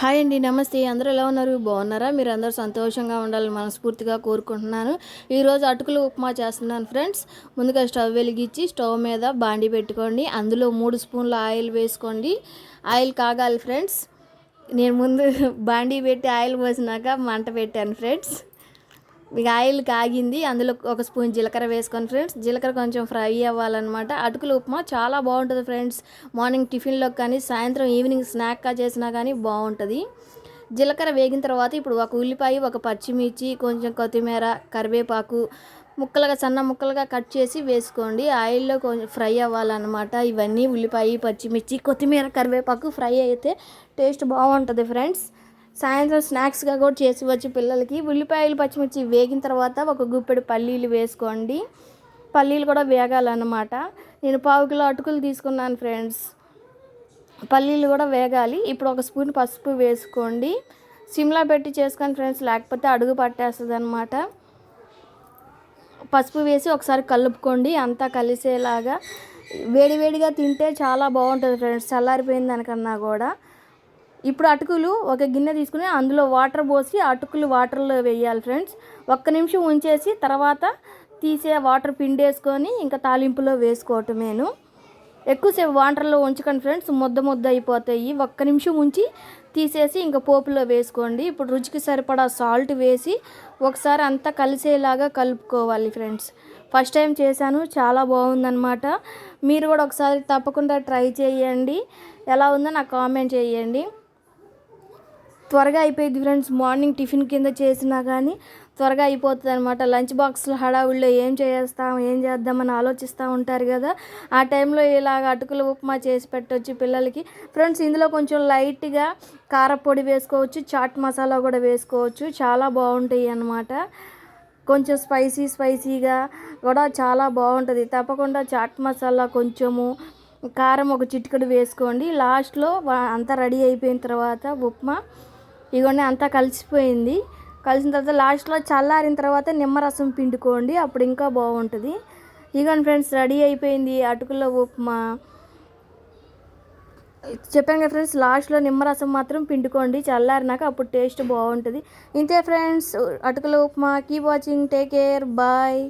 Hi అండి నమస్తే. అందరూ ఎలా ఉన్నారు? బాగున్నారా? మీరు అందరూ సంతోషంగా ఉండాలని మనస్ఫూర్తిగా కోరుకుంటున్నాను. ఈరోజు అటుకులు ఉప్మా చేస్తున్నాను ఫ్రెండ్స్. ముందుగా స్టవ్ వెలిగించి స్టవ్ మీద బాండి పెట్టుకోండి. అందులో మూడు స్పూన్ల ఆయిల్ వేసుకోండి. ఆయిల్ కాగాలి ఫ్రెండ్స్. నేను ముందు బాండి పెట్టి ఆయిల్ పోసినాక మంట పెట్టాను ఫ్రెండ్స్. ఆయిల్ కాగింది. అందులో ఒక స్పూన్ జీలకర్ర వేసుకొని ఫ్రెండ్స్ జీలకర్ర కొంచెం ఫ్రై అవ్వాలన్నమాట. అటుకులు ఉప్మా చాలా బాగుంటుంది ఫ్రెండ్స్. మార్నింగ్ టిఫిన్లో కానీ సాయంత్రం ఈవినింగ్ స్నాక్గా చేసినా కానీ బాగుంటుంది. జీలకర్ర వేగిన తర్వాత ఇప్పుడు ఒక ఉల్లిపాయ ఒక పచ్చిమిర్చి కొంచెం కొత్తిమీర కరివేపాకు ముక్కలుగా సన్న ముక్కలుగా కట్ చేసి వేసుకోండి. ఆయిల్లో కొంచెం ఫ్రై అవ్వాలన్నమాట. ఇవన్నీ ఉల్లిపాయ పచ్చిమిర్చి కొత్తిమీర కరివేపాకు ఫ్రై అయితే టేస్ట్ బాగుంటుంది ఫ్రెండ్స్. సాయంత్రం స్నాక్స్గా కూడా చేసి వచ్చి పిల్లలకి ఉల్లిపాయలు పచ్చిమిర్చి వేగిన తర్వాత ఒక గుప్పెడు పల్లీలు వేసుకోండి. పల్లీలు కూడా వేగాలన్నమాట. నేను పావు కిలో అటుకులు తీసుకున్నాను ఫ్రెండ్స్. పల్లీలు కూడా వేగాలి. ఇప్పుడు ఒక స్పూన్ పసుపు వేసుకోండి. సిమ్లా పెట్టి చేసుకొని ఫ్రెండ్స్. లేకపోతే అడుగు పట్టేస్తుంది అనమాట పసుపు వేసి ఒకసారి కలుపుకోండి. అంతా కలిసేలాగా వేడివేడిగా తింటే చాలా బాగుంటుంది ఫ్రెండ్స్. చల్లారిపోయిన దానికన్నా కూడా. ఇప్పుడు అటుకులు ఒక గిన్నె తీసుకుని అందులో వాటర్ పోసి అటుకులు వాటర్లో వేయాలి ఫ్రెండ్స్. ఒక్క నిమిషం ఉంచేసి తర్వాత తీసే వాటర్ పిండేసుకొని ఇంకా తాలింపులో వేసుకోవటమేను. ఎక్కువసేపు వాటర్లో ఉంచకండి ఫ్రెండ్స్ ముద్ద ముద్ద అయిపోతాయి. ఒక్క నిమిషం ఉంచి తీసేసి ఇంకా పోపులో వేసుకోండి. ఇప్పుడు రుచికి సరిపడా సాల్ట్ వేసి ఒకసారి అంతా కలిసేలాగా కలుపుకోవాలి ఫ్రెండ్స్. ఫస్ట్ టైం చేశాను చాలా బాగుందనమాట మీరు కూడా ఒకసారి తప్పకుండా ట్రై చేయండి. ఎలా ఉందో నాకు కామెంట్ చేయండి. త్వరగా అయిపోయింది ఫ్రెండ్స్. మార్నింగ్ టిఫిన్ కింద చేసినా కానీ త్వరగా అయిపోతుంది అనమాట లంచ్ బాక్స్లో హడావుల్లో ఏం చేస్తాం ఏం చేద్దామని ఆలోచిస్తూ ఉంటారు కదా. ఆ టైంలో ఇలాగ అటుకుల ఉప్మా చేసి పెట్టవచ్చు పిల్లలకి. ఫ్రెండ్స్ ఇందులో కొంచెం లైట్గా కారపొడి వేసుకోవచ్చు చాట్ మసాలా కూడా వేసుకోవచ్చు. చాలా బాగుంటాయి అన్నమాట. కొంచెం స్పైసీ స్పైసీగా కూడా చాలా బాగుంటుంది. తప్పకుండా చాట్ మసాలా కొంచెము కారం ఒక చిటికెడు వేసుకోండి. లాస్ట్లో అంతా రెడీ అయిపోయిన తర్వాత ఉప్మా ఇగోండి అంతా కలిసిపోయింది. కలిసిన తర్వాత లాస్ట్లో చల్లారిన తర్వాత నిమ్మరసం పిండుకోండి అప్పుడు ఇంకా బాగుంటుంది. ఇగోండి ఫ్రెండ్స్ రెడీ అయిపోయింది అటుకుల ఉప్మా. చెప్పాను కదా ఫ్రెండ్స్ లాస్ట్లో నిమ్మరసం మాత్రం పిండుకోండి చల్లారినాక అప్పుడు టేస్ట్ బాగుంటుంది. ఇంతే ఫ్రెండ్స్ అటుకుల upma keep watching take care bye.